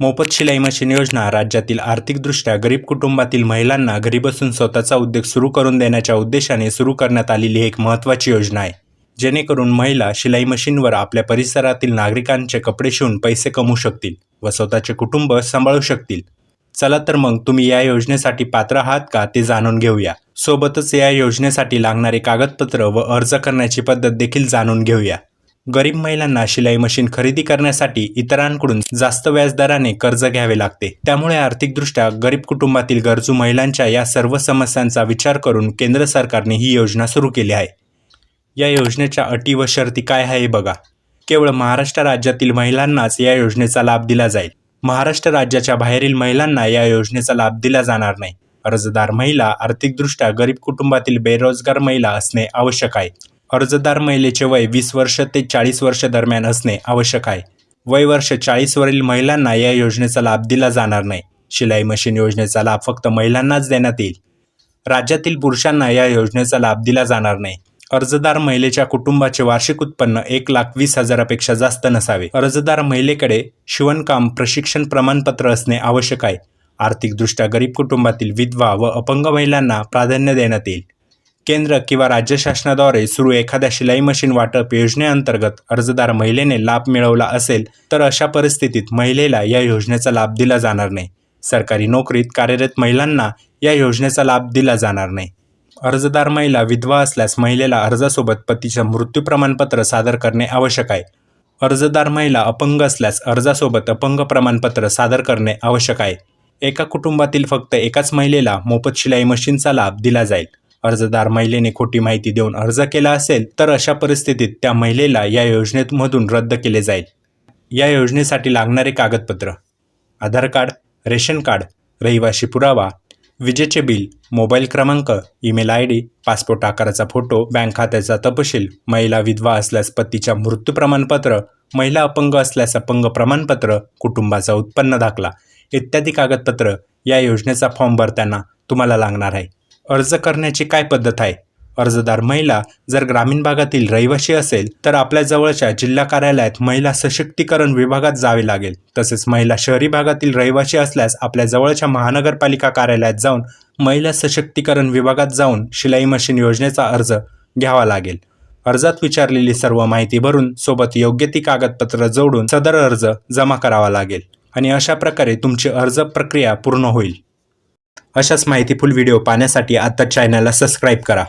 मोफत शिलाई मशीन योजना राज्यातील आर्थिकदृष्ट्या गरीब कुटुंबातील महिलांना घरी बसून स्वतःचा उद्योग सुरू करून देण्याच्या उद्देशाने सुरू करण्यात आलेली एक महत्त्वाची योजना आहे. जेणेकरून महिला शिलाई मशीनवर आपल्या परिसरातील नागरिकांचे कपडे शिवून पैसे कमवू शकतील व स्वतःचे कुटुंब सांभाळू शकतील. चला तर मग तुम्ही या योजनेसाठी पात्र आहात का ते जाणून घेऊया. सोबतच या योजनेसाठी लागणारे कागदपत्र व अर्ज करण्याची पद्धत देखील जाणून घेऊया. गरीब महिलांना शिलाई मशीन खरेदी करण्यासाठी इतरांकडून जास्त व्याजदराने कर्ज घ्यावे लागते. त्यामुळे आर्थिकदृष्ट्या गरीब कुटुंबातील गरजू महिलांच्या या सर्व समस्यांचा विचार करून केंद्र सरकारने ही योजना सुरू केली आहे. या योजनेच्या अटी व शर्ती काय आहे बघा. केवळ महाराष्ट्र राज्यातील महिलांनाच या योजनेचा लाभ दिला जाईल. महाराष्ट्र राज्याच्या बाहेरील महिलांना या योजनेचा लाभ दिला जाणार नाही. अर्जदार महिला आर्थिकदृष्ट्या गरीब कुटुंबातील बेरोजगार महिला असणे आवश्यक आहे. अर्जदार महिलेचे वय वीस वर्ष ते चाळीस वर्ष दरम्यान असणे आवश्यक आहे. वय वर्ष चाळीसवरील महिलांना या योजनेचा लाभ दिला जाणार नाही. शिलाई मशीन योजनेचा लाभ फक्त महिलांनाच देण्यात येईल. राज्यातील पुरुषांना या योजनेचा लाभ दिला जाणार नाही. अर्जदार महिलेच्या कुटुंबाचे वार्षिक उत्पन्न एक लाख वीस हजारापेक्षा जास्त नसावे. अर्जदार महिलेकडे शिवणकाम प्रशिक्षण प्रमाणपत्र असणे आवश्यक आहे. आर्थिकदृष्ट्या गरीब कुटुंबातील विधवा व अपंग महिलांना प्राधान्य देण्यात येईल. केंद्र किंवा राज्य शासनाद्वारे सुरू एखाद्या शिलाई मशीन वाटप योजनेअंतर्गत अर्जदार महिलेने लाभ मिळवला असेल तर अशा परिस्थितीत महिलेला या योजनेचा लाभ दिला जाणार नाही. सरकारी नोकरीत कार्यरत महिलांना या योजनेचा लाभ दिला जाणार नाही. अर्जदार महिला विधवा असल्यास महिलेला अर्जासोबत पतीचं मृत्यू प्रमाणपत्र सादर करणे आवश्यक आहे. अर्जदार महिला अपंग असल्यास अर्जासोबत अपंग प्रमाणपत्र सादर करणे आवश्यक आहे. एका कुटुंबातील फक्त एकाच महिलेला मोफत शिलाई मशीनचा लाभ दिला जाईल. अर्जदार महिलेने खोटी माहिती देऊन अर्ज केला असेल तर अशा परिस्थितीत त्या महिलेला या योजनेमधून रद्द केले जाईल. या योजनेसाठी लागणारे कागदपत्र आधार कार्ड रेशन कार्ड रहिवाशी पुरावा विजेचे बिल मोबाईल क्रमांक ईमेल आय डी पासपोर्ट आकाराचा फोटो बँक खात्याचा तपशील महिला विधवा असल्यास पतीच्या मृत्यू प्रमाणपत्र महिला अपंग असल्यास अपंग प्रमाणपत्र कुटुंबाचा उत्पन्न दाखला इत्यादी कागदपत्र या योजनेचा फॉर्म भरताना तुम्हाला लागणार आहे. अर्ज करण्याची काय पद्धत आहे? अर्जदार महिला जर ग्रामीण भागातील रहिवाशी असेल तर आपल्या जवळच्या जिल्हा कार्यालयात महिला सशक्तीकरण विभागात जावे लागेल. तसेच महिला शहरी भागातील रहिवाशी असल्यास आपल्या जवळच्या महानगरपालिका कार्यालयात जाऊन महिला सशक्तीकरण विभागात जाऊन शिलाई मशीन योजनेचा अर्ज घ्यावा लागेल. अर्जात विचारलेली सर्व माहिती भरून सोबत योग्य ती कागदपत्र जोडून सदर अर्ज जमा करावा लागेल. आणि अशा प्रकारे तुमची अर्ज प्रक्रिया पूर्ण होईल. अशाच माहितीफुल व्हिडिओ पाहण्यासाठी आता चॅनलला सबस्क्राईब करा.